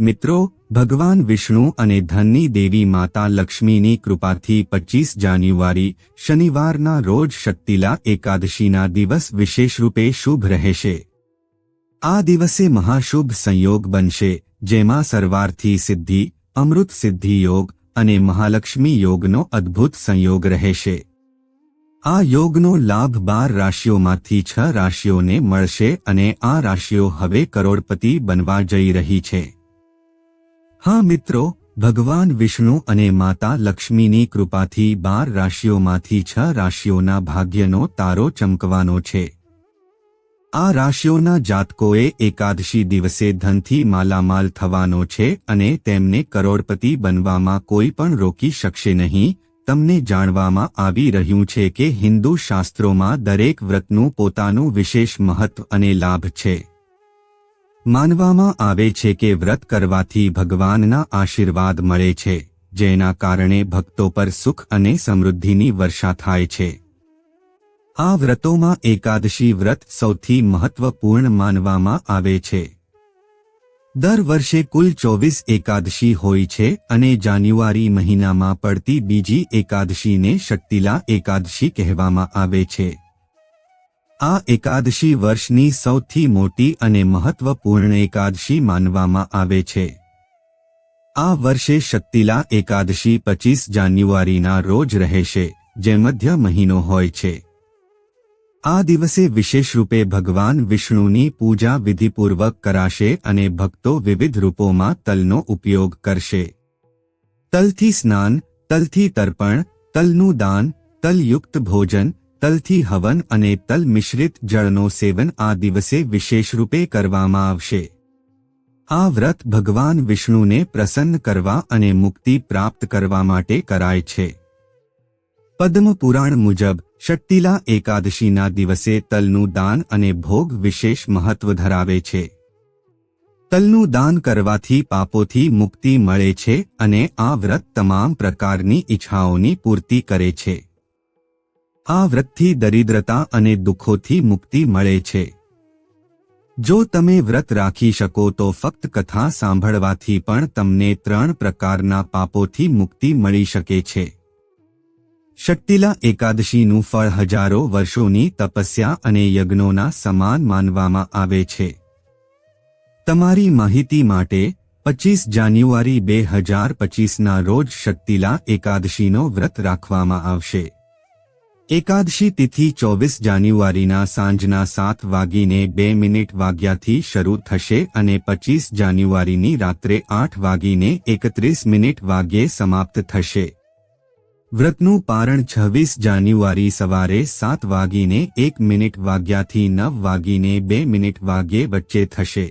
મિત્રો, ભગવાન વિષ્ણુ અને ધનની દેવી માતા લક્ષ્મીની કૃપાથી પચીસ જાન્યુઆરી શનિવારના રોજ શક્તિલા એકાદશીના દિવસ વિશેષરૂપે શુભ રહેશે. આ દિવસે મહાશુભ સંયોગ બનશે, જેમાં સર્વાર્થી સિદ્ધિ, અમૃત સિદ્ધિ યોગ અને મહાલક્ષ્મી યોગનો અદ્ભુત સંયોગ રહેશે. આ યોગનો લાભ બાર રાશિઓમાંથી છ રાશિઓને મળશે અને આ રાશિઓ હવે કરોડપતિ બનવા જઈ રહી છે. હા મિત્રો, ભગવાન વિષ્ણુ અને માતા લક્ષ્મીની કૃપાથી બાર રાશિઓમાંથી છ રાશિઓના ભાગ્યનો તારો ચમકવાનો છે. આ રાશિઓના જાતકોએ એકાદશી દિવસે ધનથી માલામાલ થવાનો છે અને તેમને કરોડપતિ બનવામાં કોઈ પણ રોકી શકશે નહીં. તમને જાણવામાં આવી રહ્યું છે કે હિન્દુ શાસ્ત્રોમાં દરેક વ્રતનું પોતાનું વિશેષ મહત્વ અને લાભ છે. માનવામાં આવે છે કે વ્રત કરવાથી ભગવાનના આશીર્વાદ મળે છે, જેના કારણે ભક્તો પર સુખ અને સમૃદ્ધિની વર્ષા થાય છે. આ વ્રતોમાં એકાદશી વ્રત સૌથી મહત્વપૂર્ણ માનવામાં આવે છે. દર વર્ષે કુલ ચોવીસ એકાદશી હોય છે અને જાન્યુઆરી મહિનામાં પડતી બીજી એકાદશીને શક્તિલા એકાદશી કહેવામાં આવે છે. આ એકાદશી વર્ષની સૌથી મોટી અને મહત્વપૂર્ણ એકાદશી માનવામાં આવે છે. આ વર્ષે શક્તિલા એકાદશી પચીસ જાન્યુઆરીના રોજ રહેશે, જે મધ્ય મહિનો હોય છે. આ દિવસે વિશેષ રૂપે ભગવાન વિષ્ણુની પૂજા વિધિપૂર્વક કરાશે અને ભક્તો વિવિધ રૂપોમાં તલનો ઉપયોગ કરશે. તલથી સ્નાન, તલથી તર્પણ, તલનું દાન, તલયુક્ત ભોજન તલથી હવન અને તલ મિશ્રિત જળનો સેવન આ દિવસે વિશેષરૂપે કરવામાં આવશે. આ વ્રત ભગવાન વિષ્ણુને પ્રસન્ન કરવા અને મુક્તિ પ્રાપ્ત કરવા માટે કરાય છે. પદ્મ પુરાણ મુજબ, શક્તિલા એકાદશીના દિવસે તલનું દાન અને ભોગ વિશેષ મહત્વ ધરાવે છે. તલનું દાન કરવાથી પાપોથી મુક્તિ મળે છે અને આ વ્રત તમામ પ્રકારની ઈચ્છાઓની પૂર્તિ કરે છે. આ વ્રતથી દરિદ્રતા અને દુઃખોથી મુક્તિ મળે છે. જો તમે વ્રત રાખી શકો તો ફક્ત કથા સાંભળવાથી પણ તમને ત્રણ પ્રકારના પાપોથી મુક્તિ મળી શકે છે. શક્તિલા એકાદશીનું ફળ હજારો વર્ષોની તપસ્યા અને યજ્ઞોના સમાન માનવામાં આવે છે. તમારી માહિતી માટે પચીસ જાન્યુઆરી બે હજાર પચીસના રોજ શક્તિલા એકાદશીનો વ્રત રાખવામાં આવશે. એકાદશી તિથિ ચોવીસ જાન્યુઆરીના સાંજના સાત વાગીને બે મિનિટ વાગ્યાથી શરૂ થશે અને પચીસ જાન્યુઆરીની રાત્રે આઠ વાગીને એકત્રીસ મિનિટ વાગ્યે સમાપ્ત થશે. વ્રતનું પારણ છવ્વીસ જાન્યુઆરી સવારે સાત વાગીને એક મિનિટ વાગ્યાથી નવ વાગીને બે મિનિટ વાગ્યે વચ્ચે થશે.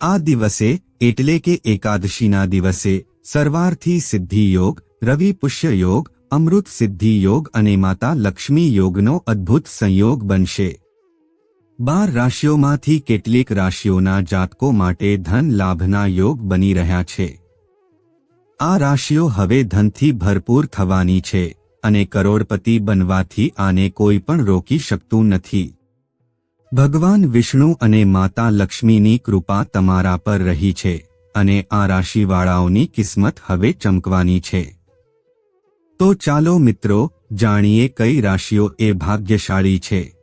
આ દિવસે, એટલે કે એકાદશીના દિવસે, સર્વાર્થી સિદ્ધિ યોગ, રવિ પુષ્ય યોગ અમૃત સિદ્ધિ યોગ અને માતા લક્ષ્મી યોગનો અદ્ભુત સંયોગ બનશે. બાર રાશિઓમાંથી કેટલીક રાશિઓના જાતકો માટે ધન લાભના યોગ બની રહ્યા છે. આ રાશિઓ હવે ધનથી ભરપૂર થવાની છે અને કરોડપતિ બનવાથી આને કોઈ પણ રોકી શકતું નથી. ભગવાન વિષ્ણુ અને માતા લક્ષ્મીની કૃપા તમારા પર રહી છે અને આ રાશિવાળાઓની કિસ્મત હવે ચમકવાની છે. તો ચાલો મિત્રો, જાણીએ કઈ રાશિઓ એ ભાગ્યશાળી છે.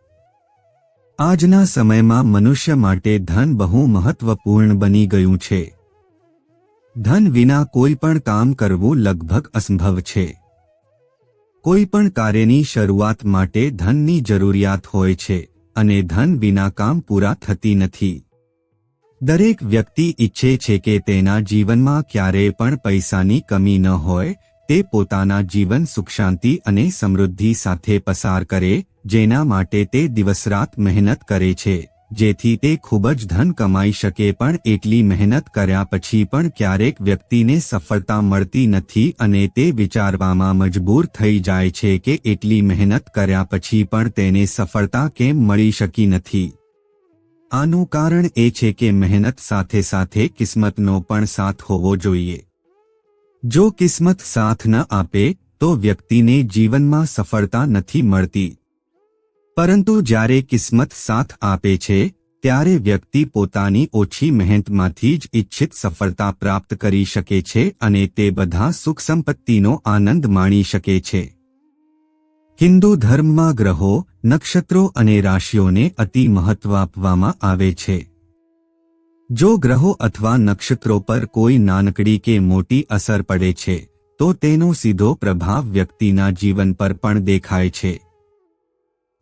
આજના સમયમાં મનુષ્ય માટે ધન બહુ મહત્વપૂર્ણ બની ગયું છે. ધન વિના કોઈ પણ કામ કરવું લગભગ અસંભવ છે. કોઈ પણ કાર્યની શરૂઆત માટે ધનની જરૂરિયાત હોય છે અને ધન વિના કામ પૂરા થતી નથી. દરેક વ્યક્તિ ઈચ્છે છે કે તેના જીવનમાં ક્યારેય પણ પૈસાની કમી ન હોય તે પોતાના જીવન સુખ શાંતિ અને સમૃદ્ધિ સાથે પસાર કરે, જેના માટે તે દિવસરાત મહેનત કરે છે, જેથી તે ખૂબ જ ધન કમાઈ શકે પણ એટલી મહેનત કર્યા પછી પણ ક્યારેક વ્યક્તિને સફળતા મળતી નથી અને તે વિચારવામાં મજબૂર થઈ જાય છે કે એટલી મહેનત કર્યા પછી પણ તેને સફળતા કેમ મળી શકી નથી. આનું કારણ એ છે કે મહેનત સાથે સાથે કિસ્મતનો પણ સાથ હોવો જોઈએ. જો કિસ્મત સાથ ન આપે, તો વ્યક્તિને જીવનમાં સફળતા નથી મળતી. પરંતુ જ્યારે કિસ્મત સાથ આપે છે, ત્યારે વ્યક્તિ પોતાની ઓછી મહેનતમાંથી જ ઇચ્છિત સફળતા પ્રાપ્ત કરી શકે છે અને તે બધા સુખ સંપત્તિનો આનંદ માણી શકે છે. હિન્દુ ધર્મમાં ગ્રહો, નક્ષત્રો અને રાશિઓને અતિ મહત્વ આપવામાં આવે છે. જો ગ્રહો અથવા નક્ષત્રો પર કોઈ નાનકડી કે મોટી અસર પડે છે, તો તેનો સીધો પ્રભાવ વ્યક્તિના જીવન પર પણ દેખાય છે.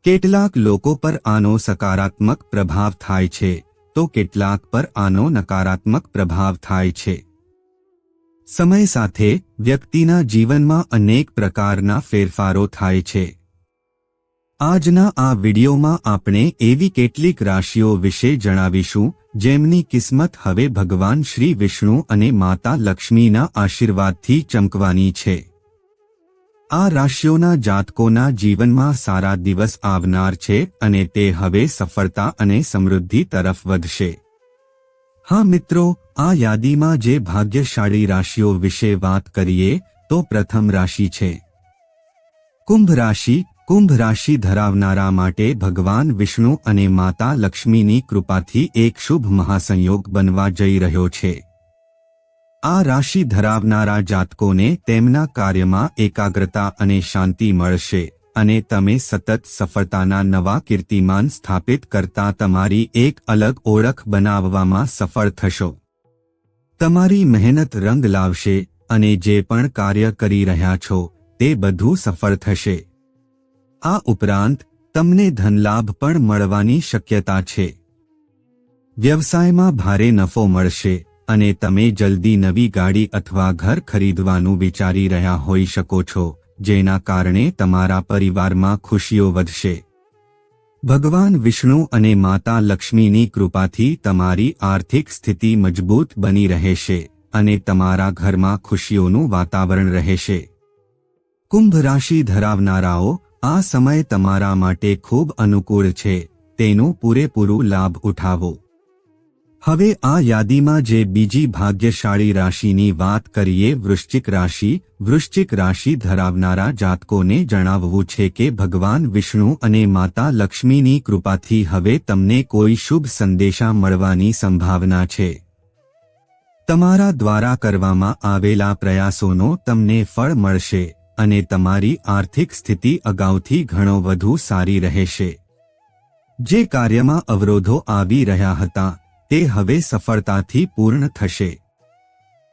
કેટલાક લોકો પર આનો સકારાત્મક પ્રભાવ થાય છે, તો કેટલાક પર આનો નકારાત્મક પ્રભાવ થાય છે. સમય સાથે વ્યક્તિના જીવનમાં અનેક પ્રકારના ફેરફારો થાય છે. આજના આ વિડિયોમાં આપણે એવી કેટલીક રાશિઓ વિશે જણાવીશું જેમની કિસ્મત હવે ભગવાન શ્રી વિષ્ણુ અને માતા લક્ષ્મીના આશીર્વાદથી ચમકવાની છે. આ રાશિઓના જાતકોના જીવનમાં સારા દિવસ આવનાર છે અને તે હવે સફળતા અને સમૃદ્ધિ તરફ વધશે. હા મિત્રો, આ યાદીમાં જે ભાગ્યશાળી રાશિઓ વિશે વાત કરીએ તો પ્રથમ રાશિ છે. કુંભ રાશિ કુંભ રાશિ ધરાવનારા માટે ભગવાન વિષ્ણુ અને માતા લક્ષ્મીની કૃપાથી એક શુભ મહાસંયોગ બનવા જઈ રહ્યો છે. આ રાશિ ધરાવનારા જાતકોને તેમના કાર્યમાં એકાગ્રતા અને શાંતિ મળશે અને તમે સતત સફળતાના નવા કીર્તિમાન સ્થાપિત કરતા તમારી એક અલગ ઓળખ બનાવવામાં સફળ થશો. તમારી મહેનત રંગ લાવશે અને જે પણ કાર્ય કરી રહ્યા છો તે બધું સફળ થશે. આ ઉપરાંત, તમને ધનલાભ પણ મળવાની શક્યતા છે. વ્યવસાયમાં ભારે નફો મળશે અને તમે જલ્દી નવી ગાડી અથવા ઘર ખરીદવાનું વિચારી રહ્યા હોઈ શકો છો, જેના કારણે તમારા પરિવારમાં ખુશીઓ વધશે. ભગવાન વિષ્ણુ અને માતા લક્ષ્મીની કૃપાથી તમારી આર્થિક સ્થિતિ મજબૂત બની રહેશે અને તમારા ઘરમાં ખુશીઓનું વાતાવરણ રહેશે. કુંભ રાશિ ધરાવનારાઓ આ સમય તમારા માટે ખૂબ અનુકૂળ છે, તેનું પૂરેપૂરું લાભ ઉઠાવો. હવે આ યાદીમાં જે બીજી ભાગ્યશાળી રાશિની વાત કરીએ, વૃશ્ચિક રાશિ વૃશ્ચિક રાશિ ધરાવનારા જાતકોને જણાવવું છે કે ભગવાન વિષ્ણુ અને માતા લક્ષ્મીની કૃપાથી હવે તમને કોઈ શુભ સંદેશા મળવાની સંભાવના છે. તમારા દ્વારા કરવામાં આવેલા પ્રયાસોનો તમને ફળ મળશે. અને તમારી આર્થિક સ્થિતિ અગાઉથી ઘણો વધુ સારી રહેશે. જે કાર્યમાં અવરોધો આવી રહ્યા હતા, તે હવે સફળતાથી પૂર્ણ થશે.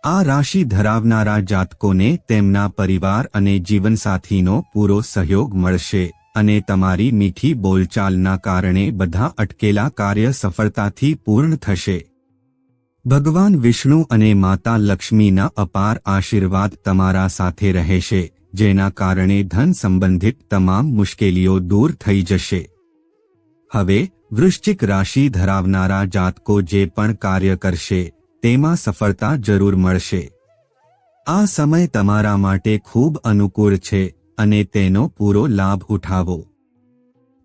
આ રાશિ ધરાવનારા જાતકોને તેમના પરિવાર અને જીવનસાથીનો પૂરો સહયોગ મળશે અને તમારી મીઠી બોલચાલના કારણે બધા અટકેલા કાર્ય સફળતાથી પૂર્ણ થશે. ભગવાન વિષ્ણુ અને માતા લક્ષ્મીના અપાર આશીર્વાદ તમારા સાથે રહેશે. જેના કારણે ધન સંબંધિત તમામ મુશ્કેલીઓ દૂર થઈ જશે. હવે, વૃશ્ચિક રાશિ ધરાવનારા જાતકો જે પણ કાર્ય કરશે, તેમાં સફળતા જરૂર મળશે. આ સમય તમારા માટે ખૂબ અનુકૂળ છે, અને તેનો પૂરો લાભ ઉઠાવો.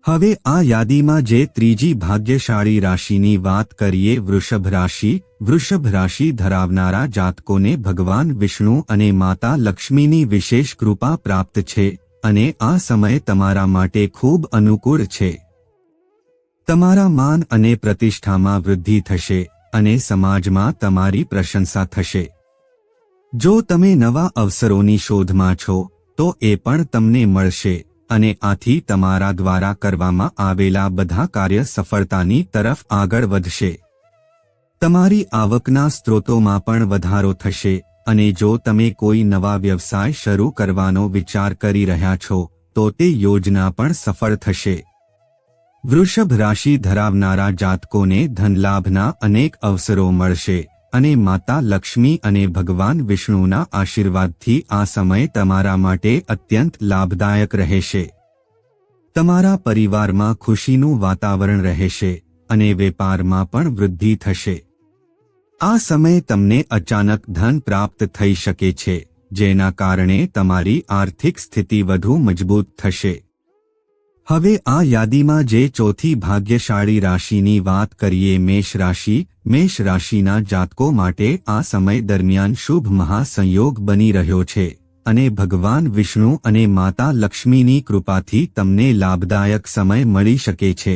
હવે આ યાદીમાં જે ત્રીજી ભાગ્યશાળી રાશિની વાત કરીએ, વૃષભ રાશિ વૃષભ રાશિ ધરાવનારા જાતકોને ભગવાન વિષ્ણુ અને માતા લક્ષ્મીની વિશેષ કૃપા પ્રાપ્ત છે અને આ સમય તમારા માટે ખૂબ અનુકૂળ છે. તમારા માન અને પ્રતિષ્ઠામાં વૃદ્ધિ થશે અને સમાજમાં તમારી પ્રશંસા થશે. જો તમે નવા અવસરોની શોધમાં છો, તો એ પણ તમને મળશે. અને આથી તમારા દ્વારા કરવામાં આવેલા બધા કાર્ય સફળતાની તરફ આગળ વધશે. તમારી આવકના સ્ત્રોતોમાં પણ વધારો થશે, અને જો તમે કોઈ નવા વ્યવસાય શરૂ કરવાનો વિચાર કરી રહ્યા છો, તો તે યોજના પણ સફળ થશે. વૃષભ રાશિ ધરાવનારા જાતકોને ધનલાભના અનેક અવસરો મળશે. અને માતા લક્ષ્મી અને ભગવાન વિષ્ણુના આશીર્વાદથી આ સમય તમારા માટે અત્યંત લાભદાયક રહેશે. તમારા પરિવારમાં ખુશીનું વાતાવરણ રહેશે અને વેપારમાં પણ વૃદ્ધિ થશે. આ સમય તમને અચાનક ધન પ્રાપ્ત થઈ શકે છે, જેના કારણે તમારી આર્થિક સ્થિતિ વધુ મજબૂત થશે. હવે આ યાદીમાં જે ચોથી ભાગ્યશાળી રાશિની વાત કરીએ મેષ રાશિ, મેષ રાશિના જાતકો માટે આ સમય દરમિયાન શુભ મહાસંયોગ બની રહ્યો છે. અને ભગવાન વિષ્ણુ અને માતા લક્ષ્મીની કૃપાથી તમને લાભદાયક સમય મળી શકે છે.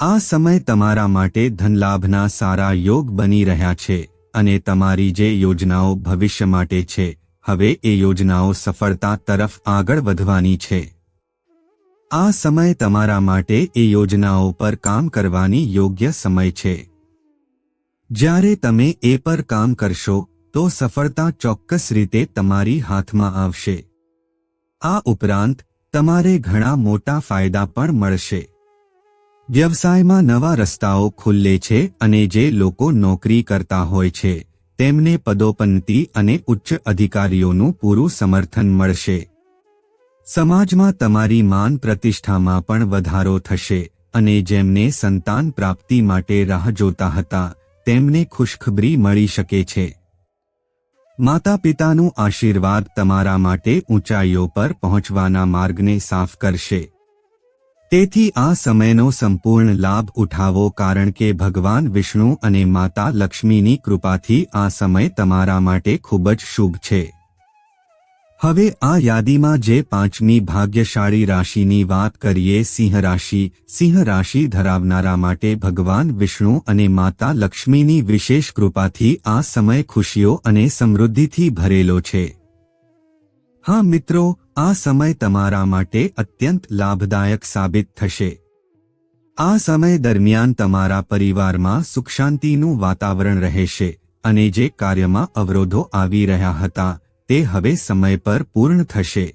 આ સમય તમારા માટે ધનલાભના સારા યોગ બની રહ્યા છે અને તમારી જે યોજનાઓ ભવિષ્ય માટે છે, હવે એ યોજનાઓ સફળતા તરફ આગળ વધવાની છે. આ સમય તમારા માટે એ યોજનાઓ પર કામ કરવાની યોગ્ય સમય છે. જ્યારે તમે એ પર કામ કરશો, તો સફળતા ચોક્કસ રીતે તમારી હાથમાં આવશે. આ ઉપરાંત, તમારે ઘણા મોટા ફાયદા પણ મળશે. વ્યવસાયમાં નવા રસ્તાઓ ખુલ્લે છે અને જે લોકો નોકરી કરતા હોય છે, તેમને પદોપન્નતિ અને ઉચ્ચ અધિકારીઓનું પૂરું સમર્થન મળશે. સમાજમાં તમારી માન પ્રતિષ્ઠામાં પણ વધારો થશે અને જેમને સંતાન પ્રાપ્તિ માટે રાહ જોતા હતા, તેમને ખુશખબરી મળી શકે છે. માતા પિતાનું આશીર્વાદ તમારા માટે ઊંચાઈઓ પર પહોંચવાના માર્ગને સાફ કરશે. તેથી આ સમયનો સંપૂર્ણ લાભ ઉઠાવો કારણ કે ભગવાન વિષ્ણુ અને માતા લક્ષ્મીની કૃપાથી આ સમય તમારા માટે ખૂબ જ શુભ છે. હવે આ યાદીમાં જે પાંચમી ભાગ્યશાળી રાશિની વાત કરીએ, સિંહ રાશિ. સિંહ રાશિ ધરાવનારા માટે ભગવાન વિષ્ણુ અને માતા લક્ષ્મીની વિશેષ કૃપાથી આ સમય ખુશીઓ અને સમૃદ્ધિથી ભરેલો છે. હા મિત્રો, આ સમય તમારા માટે અત્યંત લાભદાયક સાબિત થશે. આ સમય દરમિયાન તમારા પરિવારમાં સુખ શાંતિનું વાતાવરણ રહેશે અને જે કાર્યમાં અવરોધો આવી રહ્યા હતા તે હવે સમય પર પૂર્ણ થશે.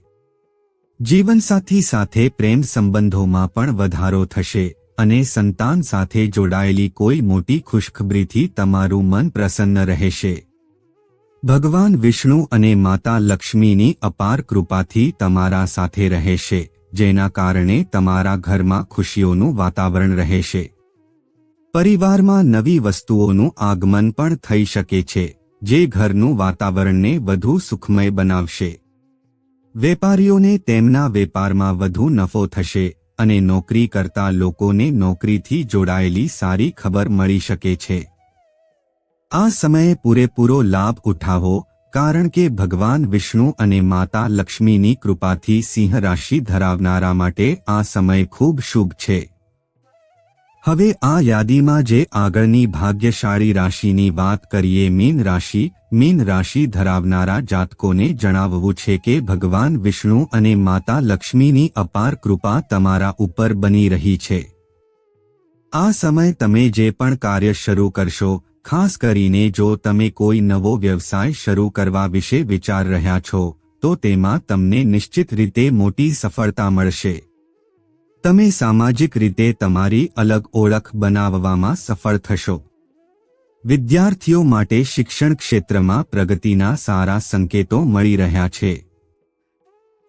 જીવનસાથી સાથે પ્રેમ સંબંધોમાં પણ વધારો થશે અને સંતાન સાથે જોડાયેલી કોઈ મોટી ખુશખબરીથી તમારું મન પ્રસન્ન રહેશે. ભગવાન વિષ્ણુ અને માતા લક્ષ્મીની અપાર કૃપાથી તમારા સાથે રહેશે, જેના કારણે તમારા ઘરમાં ખુશીઓનું વાતાવરણ રહેશે. પરિવારમાં નવી વસ્તુઓનું આગમન પણ થઈ શકે છે. જે ઘરનું વાતાવરણને વધુ સુખમય બનાવશે. વેપારીઓને તેમના વેપારમાં વધુ નફો થશે અને નોકરી કરતા લોકોને નોકરીથી જોડાયેલી સારી ખબર મળી શકે છે. આ સમયે પૂરેપૂરો લાભ ઉઠાવો કારણ કે ભગવાન વિષ્ણુ અને માતા લક્ષ્મીની કૃપાથી સિંહ રાશિ ધરાવનારા માટે આ સમય ખૂબ શુભ છે. હવે આ યાદીમાં જે આગળની ભાગ્યશાળી રાશિની વાત કરીએ, મીન રાશિ મીન રાશિ ધરાવનારા જાતકોને જણાવવું છે કે ભગવાન વિષ્ણુ અને માતા લક્ષ્મીની અપાર કૃપા તમારા ઉપર બની રહી છે. આ સમય તમે જે પણ કાર્ય શરૂ કરશો, ખાસ કરીને જો તમે કોઈ નવો વ્યવસાય શરૂ કરવા વિશે વિચાર રહ્યા છો, તો તેમાં તમને નિશ્ચિત રીતે મોટી સફળતા મળશે. તમે સામાજિક રીતે તમારી અલગ ઓળખ બનાવવામાં સફળ થશો. વિદ્યાર્થીઓ માટે શિક્ષણ ક્ષેત્રમાં પ્રગતિના સારા સંકેતો મળી રહ્યા છે.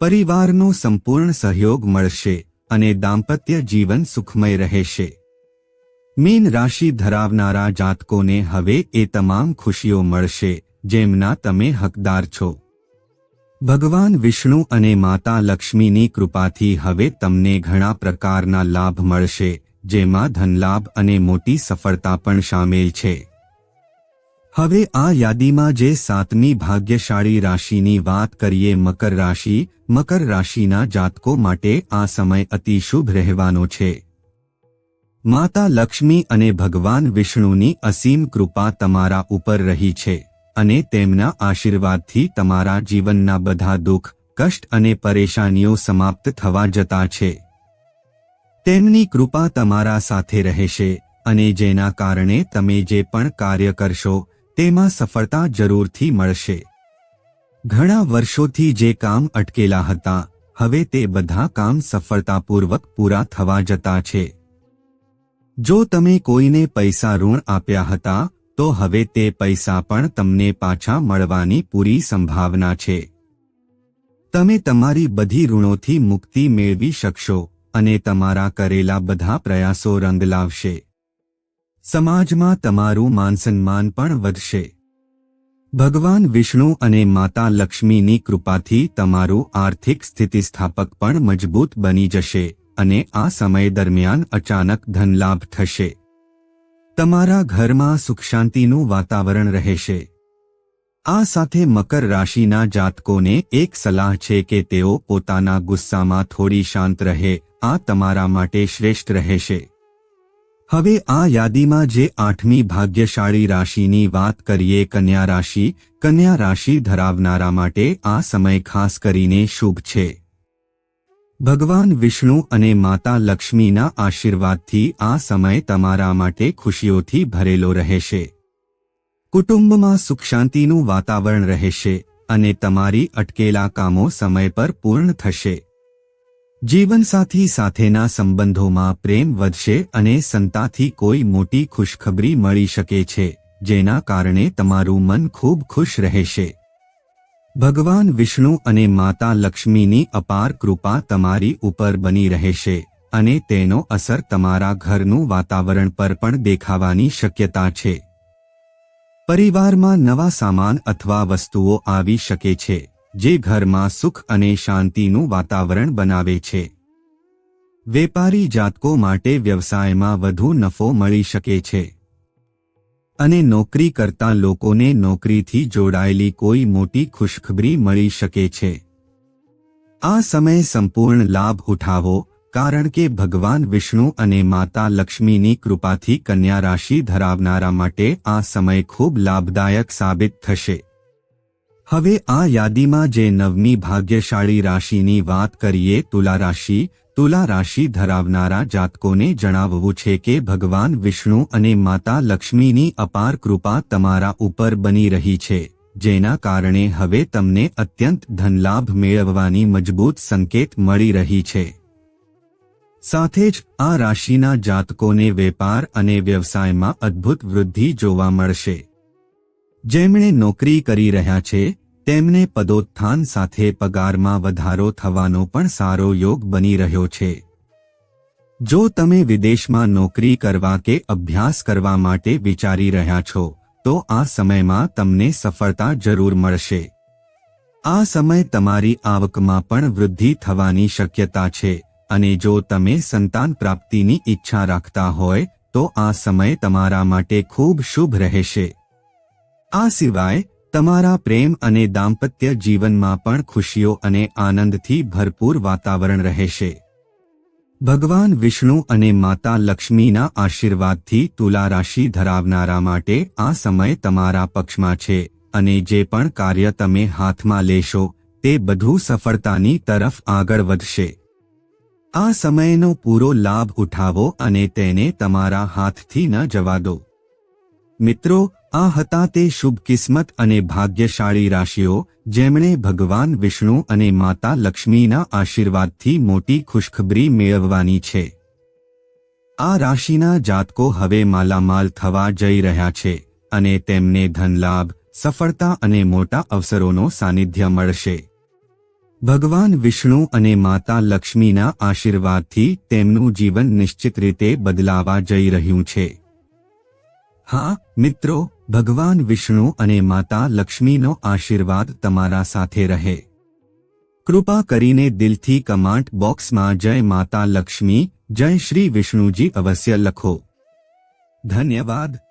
પરિવારનો સંપૂર્ણ સહયોગ મળશે અને દાંપત્ય જીવન સુખમય રહેશે. મીન રાશિ ધરાવનારા જાતકોને હવે એ તમામ ખુશીઓ મળશે, જેમના તમે હકદાર છો. ભગવાન વિષ્ણુ અને માતા લક્ષ્મીની કૃપાથી હવે તમને ઘણા પ્રકારના લાભ મળશે, જેમાં ધનલાભ અને મોટી સફળતા પણ સામેલ છે. હવે આ યાદીમાં જે સાતમી ભાગ્યશાળી રાશિની વાત કરીએ, મકર રાશિ, મકર રાશિના જાતકો માટે આ સમય અતિ શુભ રહેવાનો છે. માતા લક્ષ્મી અને ભગવાન વિષ્ણુની અસીમ કૃપા તમારા ઉપર રહી છે. અને તેમના આશીર્વાદથી તમારા જીવનના બધા દુઃખ, કષ્ટ અને પરેશાનીઓ સમાપ્ત થવા જતા છે. તેમની કૃપા તમારા સાથે રહેશે અને જેના કારણે તમે જે પણ કાર્ય કરશો, તેમાં સફળતા જરૂરથી મળશે. ઘણા વર્ષોથી જે કામ અટકેલા હતા, હવે તે બધા કામ સફળતાપૂર્વક પૂરા થવા જતા છે. જો તમે કોઈને પૈસા ઋણ આપ્યા હતા તો હવે તે પૈસા પણ તમને પાછા મળવાની પૂરી સંભાવના છે. તમે તમારી બધી ઋણોથી મુક્તિ મેળવી શકશો અને તમારા કરેલા બધા પ્રયાસો રંગ લાવશે. સમાજમાં તમારું માનસન્માન પણ વધશે. ભગવાન વિષ્ણુ અને માતા લક્ષ્મીની કૃપાથી તમારું આર્થિક સ્થિતિસ્થાપક પણ મજબૂત બની જશે અને આ સમય દરમિયાન અચાનક ધનલાભ થશે. તમારા ઘરમાં સુખ શાંતિનું વાતાવરણ રહેશે. આ સાથે મકર રાશિના જાતકોને એક સલાહ છે કે તેઓ પોતાના ગુસ્સામાં થોડી શાંત રહે, આ તમારા માટે શ્રેષ્ઠ રહેશે. હવે આ યાદીમાં જે આઠમી ભાગ્યશાળી રાશિની વાત કરીએ, કન્યા રાશિ કન્યા રાશિ ધરાવનારા માટે આ સમય ખાસ કરીને શુભ છે. ભગવાન વિષ્ણુ અને માતા લક્ષ્મીના આશીર્વાદથી આ સમય તમારા માટે ખુશીઓથી ભરેલો રહેશે. કુટુંબમાં સુખ શાંતિનું વાતાવરણ રહેશે અને તમારી અટકેલા કામો સમય પર પૂર્ણ થશે. જીવનસાથી સાથેના સંબંધોમાં પ્રેમ વધશે અને સંતાથી કોઈ મોટી ખુશખબરી મળી શકે છે, જેના કારણે તમારું મન ખૂબ ખુશ રહેશે. ભગવાન વિષ્ણુ અને માતા લક્ષ્મીની અપાર કૃપા તમારી ઉપર બની રહેશે અને તેનો અસર તમારા ઘરનું વાતાવરણ પર પણ દેખાવાની શક્યતા છે. પરિવારમાં નવા સામાન અથવા વસ્તુઓ આવી શકે છે, જે ઘરમાં સુખ અને શાંતિનું વાતાવરણ બનાવે છે. વેપારી જાતકો માટે વ્યવસાયમાં વધુ નફો મળી શકે છે. અને નોકરી કરતા લોકોને નોકરીથી જોડાયેલી કોઈ મોટી ખુશખબરી મળી શકે છે. આ સમયે સંપૂર્ણ લાભ ઉઠાવો, કારણ કે ભગવાન વિષ્ણુ અને માતા લક્ષ્મીની કૃપાથી કન્યા રાશિ ધરાવનારા માટે આ સમય ખૂબ લાભદાયક સાબિત થશે. હવે આ યાદીમાં જે નવમી ભાગ્યશાળી રાશિની વાત કરીએ, તુલા રાશિ તુલા રાશિ ધરાવનારા જાતકોને જણાવવું છે કે ભગવાન વિષ્ણુ અને માતા લક્ષ્મીની અપાર કૃપા તમારા ઉપર બની રહી છે, જેના કારણે હવે તમને અત્યંત ધનલાભ મેળવવાની મજબૂત સંકેત મળી રહી છે. સાથે જ આ રાશિના જાતકોને વેપાર અને વ્યવસાયમાં અદ્ભુત વૃદ્ધિ જોવા મળશે. જેમણે નોકરી કરી રહ્યા છે તેમને પદોત્થાન સાથે પગારમાં વધારો થવાનો પણ સારો યોગ બની રહ્યો છે. જો તમે વિદેશમાં નોકરી કરવા કે અભ્યાસ કરવા માટે વિચારી રહ્યા છો, તો આ સમયમાં તમને સફળતા જરૂર મળશે. આ સમય તમારી આવકમાં પણ વૃદ્ધિ થવાની શક્યતા છે, અને જો તમે સંતાન પ્રાપ્તિની ઈચ્છા રાખતા હોય, તો આ સમય તમારા માટે ખૂબ શુભ રહેશે. આ સિવાય તમારા પ્રેમ અને દાંપત્ય જીવનમાં પણ ખુશીઓ અને આનંદથી ભરપૂર વાતાવરણ રહેશે. ભગવાન વિષ્ણુ અને માતા લક્ષ્મીના આશીર્વાદથી તુલા રાશિ ધરાવનારા માટે આ સમય તમારા પક્ષમાં છે અને જે પણ કાર્ય તમે હાથમાં લેશો, તે બધું સફળતાની તરફ આગળ વધશે. આ સમયનો પૂરો લાભ ઉઠાવો અને તેને તમારા હાથથી ન જવા દો. મિત્રો આ હતા તે શુભ કિસ્મત અને ભાગ્યશાળી રાશિઓ, જેમણે ભગવાન વિષ્ણુ અને માતા લક્ષ્મીના આશીર્વાદથી મોટી ખુશખબરી મેળવવાની છે. આ રાશિના જાતકો હવે માલામાલ થવા જઈ રહ્યા છે અને તેમને ધનલાભ, સફળતા અને મોટા અવસરોનો સાનિધ્ય મળશે. ભગવાન વિષ્ણુ અને માતા લક્ષ્મીના આશીર્વાદથી તેમનું જીવન નિશ્ચિત રીતે બદલાવા જઈ રહ્યું છે. હા, મિત્રો ભગવાન વિષ્ણુ અને માતા લક્ષ્મીનો આશીર્વાદ તમારા સાથે રહે. કૃપા કરીને દિલથી કમાન્ડ બોક્સમાં જય માતા લક્ષ્મી, જય શ્રી વિષ્ણુજી અવશ્ય લખો. ધન્યવાદ.